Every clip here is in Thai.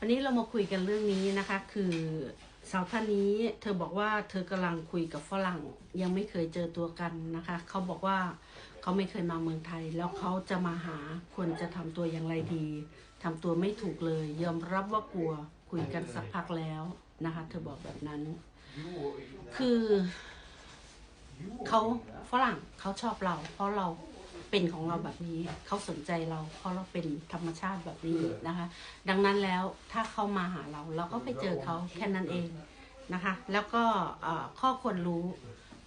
วันนี้เรามาคุยกันเรื่องนี้นะคะ คือสาวท่านนี้เธอบอกว่าเธอกำลังคุยกับฝรั่งยังไม่เคยเจอตัวกันนะคะ เขาบอกว่าเขาไม่เคยมาเมืองไทย แล้วเขาจะมาหาควรจะทำตัวอย่างไรดีทำตัวไม่ถูกเลย ยอมรับว่ากลัวคุยกันสักพักแล้วนะคะ เธอบอกแบบนั้น คือเขาฝรั่งเขาชอบเรา เพราะเรา เป็นของเราแบบนี้ เขาสนใจเราเพราะเราเป็นธรรมชาติแบบนี้นะคะ ดังนั้นแล้วถ้าเขามาหาเราเราก็ไปเจอเขาแค่นั้นเองนะคะ แล้วก็เอ่อข้อควรรู้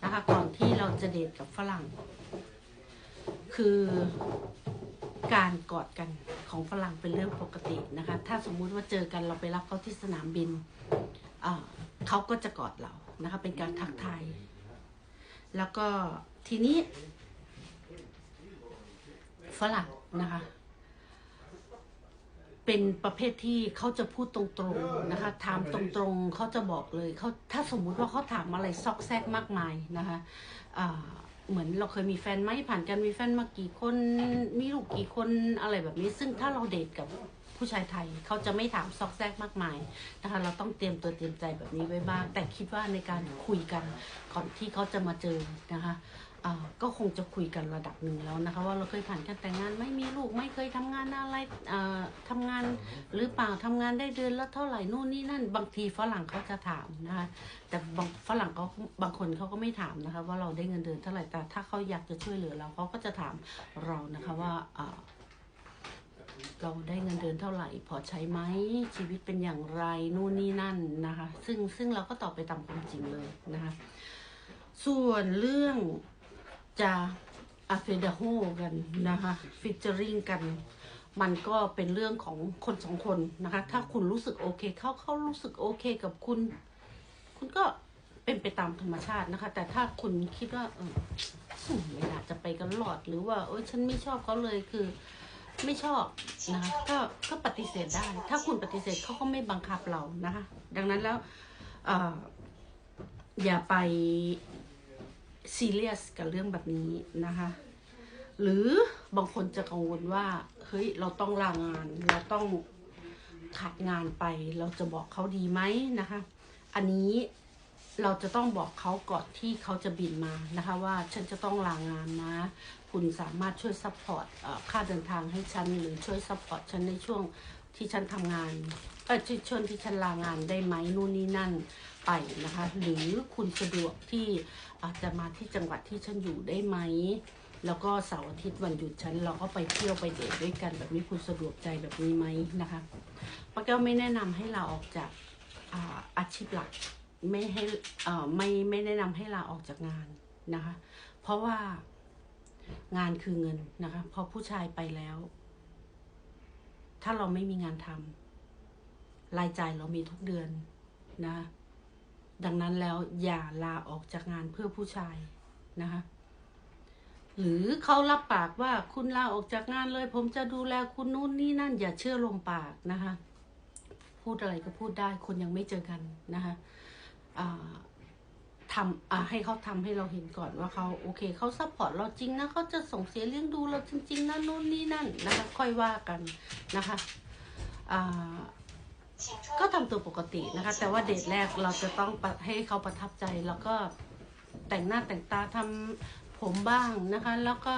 นะคะ ก่อนที่เราจะเดทกับฝรั่ง คือการกอดกันของฝรั่งเป็นเรื่องปกตินะคะ ถ้าสมมุติว่าเจอกันเราไปรับเขาที่สนามบินเอ่อเขาก็จะกอดเรานะคะ เป็นการทักทายแล้วก็ทีนี้ ฝรั่งนะคะ เป็นประเภทที่เขาจะพูดตรงๆนะคะ ถามตรงๆเขาจะบอกเลยเขาถ้าสมมุติว่าเขาถามอะไรซอกแซกมากมายนะคะเหมือนเราเคยมีแฟนไหมผ่านกันมีแฟนมากี่คนมีลูกกี่คนอะไรแบบนี้ ซึ่งถ้าเราเดทกับผู้ชายไทยเขาจะไม่ถามซอกแซกมากมายนะคะ เราต้องเตรียมตัวเตรียมใจแบบนี้ไว้บ้าง แต่คิดว่าในการคุยกันก่อนที่เขาจะมาเจอนะคะ ก็คงจะคุยกันระดับหนึ่งแล้วนะคะ ว่าเราเคยผ่านการแต่งงานไม่มีลูกไม่เคยทำงานอะไรอ่าทำงานหรือเปล่าทำงานได้เดือนละเท่าไหร่นู่นนี่นั่น บางทีฝรั่งเขาจะถามนะคะแต่บางฝรั่งเขาบางคนเขาก็ไม่ถามนะคะ ว่าเราได้เงินเดือนเท่าไหร่แต่ถ้าเขาอยากจะช่วยเหลือเราเขาก็จะถามเรานะคะว่าอ่าเราได้เงินเดือนเท่าไหร่ พอใช้ไหมชีวิตเป็นอย่างไรนู่นนี่นั่นนะคะ ซึ่งซึ่งเราก็ตอบไปตามความจริงเลยนะคะ ส่วนเรื่อง จะอาเฟเดโฮกันนะคะฟิชเจอริงกัน มันก็เป็นเรื่องของคนสองคนนะคะ ถ้าคุณรู้สึกโอเคเขาเขารู้สึกโอเคกับคุณ คุณก็เป็นไปตามธรรมชาตินะคะ แต่ถ้าคุณคิดว่าเออไม่น่าจะไปกันหลอดหรือว่า เออฉันไม่ชอบเขาเลยคือ ไม่ชอบนะคะก็ก็ปฏิเสธได้ ถ้าคุณปฏิเสธเขาก็ไม่บังคับเรานะคะ ดังนั้นแล้วอออย่าไป ซีเรียสกับเรื่องแบบนี้นะคะ หรือบางคนจะกังวลว่า เฮ้ย เราต้องลางาน เราต้องขาดงานไป เราจะบอกเขาดีไหมนะคะ อันนี้เราจะต้องบอกเขาก่อนที่เขาจะบินมานะคะว่าฉันจะต้องลางานนะ คุณสามารถช่วยซัพพอร์ตค่าเดินทางให้ฉัน หรือช่วยซัพพอร์ตฉันในช่วง ที่ฉันทำงานเออช่วยช่วงที่ฉันลางานได้ไหมนู่นนี่นั่นไปนะคะ หรือคุณสะดวกที่อาจจะมาที่จังหวัดที่ฉันอยู่ได้ไหมแล้วก็เสาร์อาทิตย์วันหยุดฉันเราก็ไปเที่ยวไปเดทด้วยกันแบบนี้คุณสะดวกใจแบบนี้ไหมนะคะป้าแก้วไม่แนะนำให้ลาออกจากอาอาชีพหลักไม่ให้ไม่ไม่แนะนำให้ลาออกจากงานนะคะ เพราะว่างานคือเงินนะคะ พอผู้ชายไปแล้ว ถ้าเราไม่มีงานทำรายจ่ายเรามีทุกเดือนนะ ดังนั้นแล้วอย่าลาออกจากงานเพื่อผู้ชายนะคะหรือเขารับปากว่าคุณลาออกจากงานเลย ผมจะดูแลคุณนู่นนี่นั่น อย่าเชื่อลมปากนะคะ พูดอะไรก็พูดได้คนยังไม่เจอกันนะคะ ทำอ่าให้เขาทำให้เราเห็นก่อนว่าเขาโอเคเขาซัพพอร์ตเราจริงนะเขาจะส่งเสียเลี้ยงดูเราจริง ๆนะนู่นนี่นั่นนะคะค่อยว่ากันนะคะอ่าก็ทำตัวปกตินะคะ แต่ว่าเดทแรกเราจะต้องปะให้เขาประทับใจแล้วก็แต่งหน้าแต่งตาทำผมบ้างนะคะ แล้วก็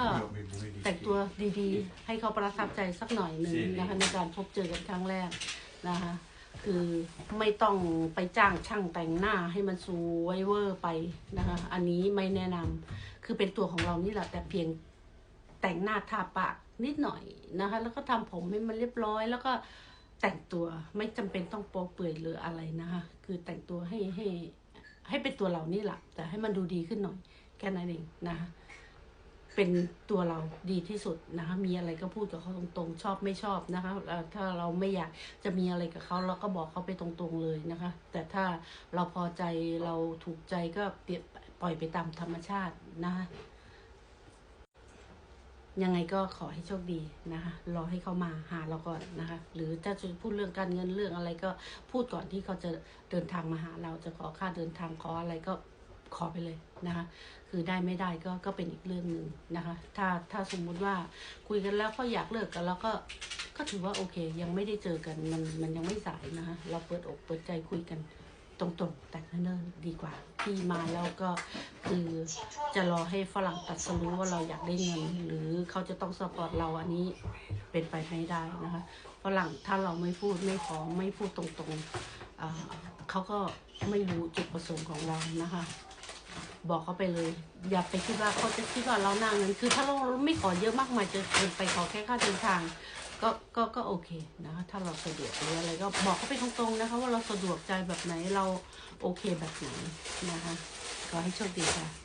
แต่งตัวดีๆ ให้เขาประทับใจสักหน่อยหนึ่งนะคะในการพบเจอกันครั้งแรกนะคะ คือไม่ต้องไปจ้างช่างแต่งหน้าให้มันสวยเวอร์ไปนะคะ อันนี้ไม่แนะนำคือเป็นตัวของเรานี่แหละ แต่เพียงแต่งหน้าทาปากนิดหน่อยนะคะ แล้วก็ทำผมให้มันเรียบร้อย แล้วก็แต่งตัวไม่จำเป็นต้องโป๊เปื่อยหรืออะไรนะคะ คือแต่งตัวให้ให้ให้เป็นตัวเรานี่แหละแต่ให้มันดูดีขึ้นหน่อยแค่นั้นเองนะคะ เป็นตัวเราดีที่สุดนะคะ มีอะไรก็พูดกับเขาตรงๆ ชอบไม่ชอบนะคะ ถ้าเราไม่อยากจะมีอะไรกับเขาเราก็บอกเขาไปตรงๆเลยนะคะ แต่ถ้าเราพอใจเราถูกใจก็เปลี่ยปล่อยไปตามธรรมชาตินะคะยังไงก็ขอให้โชคดีนะคะ รอให้เขามาหาเราก่อนนะคะ หรือถ้าจะพูดเรื่องการเงินเรื่องอะไรก็พูดก่อนที่เขาจะเดินทางมาหาเราจะขอค่าเดินทางขออะไรก็ ขอไปเลยนะคะคือได้ไม่ได้ก็ก็เป็นอีกเรื่องหนึ่งนะคะถ้าถ้าสมมุติว่าคุยกันแล้วเขาอยากเลิกกันแล้วก็ก็ถือว่าโอเค ยังไม่ได้เจอกันมันมันยังไม่สายนะคะเราเปิดอกเปิดใจคุยกันตรงๆ แต่เนิ่นๆดีกว่าที่มาแล้วก็คือจะรอให้ฝรั่งตัดสรู้ว่าเราอยากได้เงินหรือเขาจะต้องสปอร์ตเราอันนี้เป็นไปไม่ได้นะคะฝรั่งถ้าเราไม่พูดไม่ขอไม่พูดตรงๆอ่าเขาก็ไม่รู้จุดประสงค์ของเรานะคะ บอกเขาไปเลย อย่าไปคิดว่าเขาจะคิดว่าเราหน้าเงินคือถ้าเราไม่ขอเยอะมากมายจะเกินไปขอแค่ค่าเดินทาง ก็ก็ก็โอเคนะคะถ้าเราสะดวกหรืออะไรก็บอกเขาไปตรงๆนะคะ ว่าเราสะดวกใจแบบไหนเราโอเคแบบไหนนะคะขอให้โชคดีค่ะ